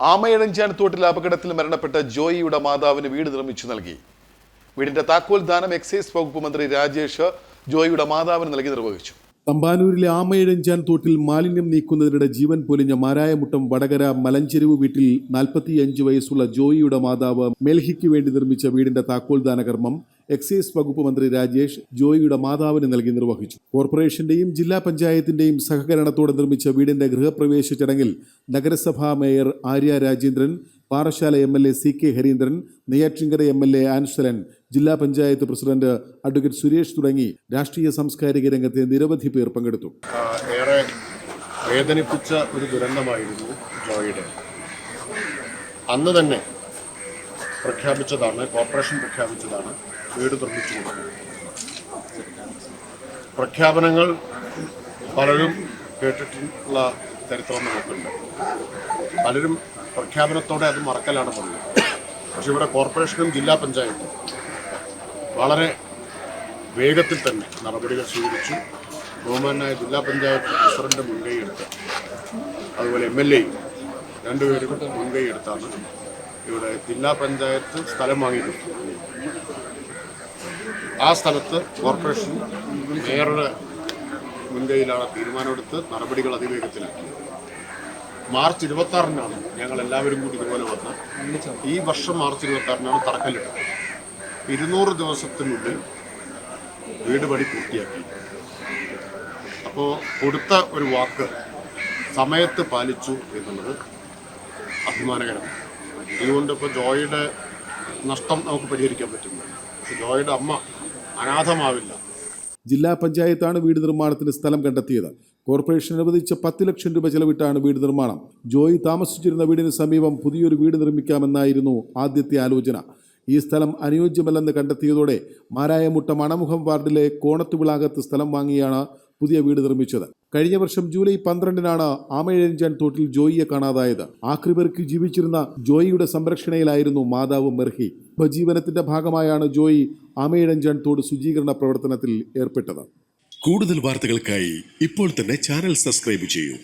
ആമയഴഞ്ചാൻ തോട്ടിൽ അപകടത്തിൽ മരണപ്പെട്ട ജോയിയുടെ മാതാവിന് വീട് നിർമ്മിച്ചു നൽകി. വീടിന്റെ താക്കോൽ ദാനം എക്സൈസ് വകുപ്പ് മന്ത്രി രാജേഷ് ജോയിയുടെ മാതാവിന് നൽകി നിർവഹിച്ചു. തമ്പാനൂരിലെ ആമയഴഞ്ചാൻ തോട്ടിൽ മാലിന്യം നീക്കുന്നതിനിടെ ജീവൻ പൊലിഞ്ഞ മാരായമുട്ടം വടകര മലഞ്ചെരുവ് വീട്ടിൽ നാൽപ്പത്തിയഞ്ച് വയസ്സുള്ള ജോയിയുടെ മാതാവ് മെൽഹിക്ക് വേണ്ടി നിർമ്മിച്ച വീടിന്റെ താക്കോൽദാന കർമ്മം എക്സൈസ് വകുപ്പ് മന്ത്രി രാജേഷ് ജോയിയുടെ മാതാവിന് നൽകി നിർവഹിച്ചു. കോർപ്പറേഷന്റെയും ജില്ലാ പഞ്ചായത്തിന്റെയും സഹകരണത്തോടെ നിർമ്മിച്ച വീടിന്റെ ഗൃഹപ്രവേശ ചടങ്ങിൽ നഗരസഭാ mayor Arya Rajendran Parassala M L A C K Hareendran Neyyattinkara M L A Ansalan ജില്ലാ പഞ്ചായത്ത് പ്രസിഡന്റ് അഡ്വക്കേറ്റ് സുരേഷ് തുടങ്ങി രാഷ്ട്രീയ സാംസ്കാരിക രംഗത്തെ നിരവധി പേർ പങ്കെടുത്തു. ഏറെ വേദനിപ്പിച്ച ഒരു ദുരന്തമായിരുന്നു ജോയിയുടെ. അന്ന് തന്നെ പ്രഖ്യാപിച്ചതാണ് കോർപ്പറേഷൻ പ്രഖ്യാപിച്ചതാണ് വീട് നിർമ്മിച്ചു പ്രഖ്യാപനങ്ങൾ പലരും കേട്ടിട്ടുള്ള ചരിത്രം നമുക്കുണ്ട്. പലരും പ്രഖ്യാപനത്തോടെ അത് മറക്കലാണ് പതിവ് പക്ഷെ ഇവിടെ കോർപ്പറേഷനും ജില്ലാ പഞ്ചായത്തും വളരെ വേഗത്തിൽ തന്നെ നടപടികൾ സ്വീകരിച്ചു. ബഹുമാനായ ജില്ലാ പഞ്ചായത്ത് പ്രസിഡന്റ് മുൻകൈയെടുത്ത് അതുപോലെ എം എൽ എയും രണ്ടുപേരും മുൻകൈയെടുത്താണ് ഇവിടെ ജില്ലാ പഞ്ചായത്ത് സ്ഥലം വാങ്ങിയിട്ടുണ്ട്. ആ സ്ഥലത്ത് കോർപ്പറേഷൻ മേയറുടെ മുൻകൈയിലാണ് തീരുമാനമെടുത്ത് നടപടികൾ അതിവേഗത്തിലാക്കിയത് മാർച്ച് ഇരുപത്തി ആറിനാണ് ഞങ്ങൾ എല്ലാവരും കൂടി ഇതുപോലെ വന്ന് ഈ വർഷം മാർച്ച് ഇരുപത്തി ആറിനാണ് തറക്കല്ലിട്ടത്. ഇരുന്നൂറ് ദിവസത്തിനുള്ളിൽ വീട് പണി പൂർത്തിയാക്കി. അപ്പോൾ കൊടുത്ത ഒരു വാക്ക് സമയത്ത് പാലിച്ചു എന്നുള്ളത് അഭിമാനകരമാണ്. ഇതുകൊണ്ട് ഇപ്പോൾ ജോയിയുടെ നഷ്ടം നമുക്ക് പരിഹരിക്കാൻ പറ്റുന്നു. ജോയിയുടെ അമ്മ അനാഥമാവില്ല. ജില്ലാ പഞ്ചായത്താണ് വീട് നിർമ്മാണത്തിന് സ്ഥലം കണ്ടെത്തിയത്. കോർപ്പറേഷൻ അനുവദിച്ച പത്ത് ലക്ഷം രൂപ ചെലവിട്ടാണ് വീട് നിർമ്മാണം. ജോയി താമസിച്ചിരുന്ന വീടിന് സമീപം പുതിയൊരു വീട് നിർമ്മിക്കാമെന്നായിരുന്നു ആദ്യത്തെ ആലോചന. ഈ സ്ഥലം അനുയോജ്യമല്ലെന്ന് കണ്ടെത്തിയതോടെ മാരായമുട്ട മണമുഖം വാർഡിലെ കോണത്തുവിളാകത്ത് സ്ഥലം വാങ്ങിയാണ് പുതിയ വീട് നിർമ്മിച്ചത്. കഴിഞ്ഞ വർഷം ജൂലൈ പന്ത്രണ്ടിനാണ് ആമയഴഞ്ചാൻ തോട്ടിൽ ജോയിയെ കാണാതായത്. ആക്രിപെറുക്കി ജീവിച്ചിരുന്ന ജോയിയുടെ സംരക്ഷണയിലായിരുന്നു മാതാവ് മെർഹി. ഉപജീവനത്തിന്റെ ഭാഗമായാണ് ജോയി ആമയഴഞ്ചാൻ തോട് ശുചീകരണ പ്രവർത്തനത്തിൽ ഏർപ്പെട്ടത്. കൂടുതൽ വാർത്തകൾക്കായി ഇപ്പോൾ തന്നെ ചാനൽ സബ്സ്ക്രൈബ് ചെയ്യൂ.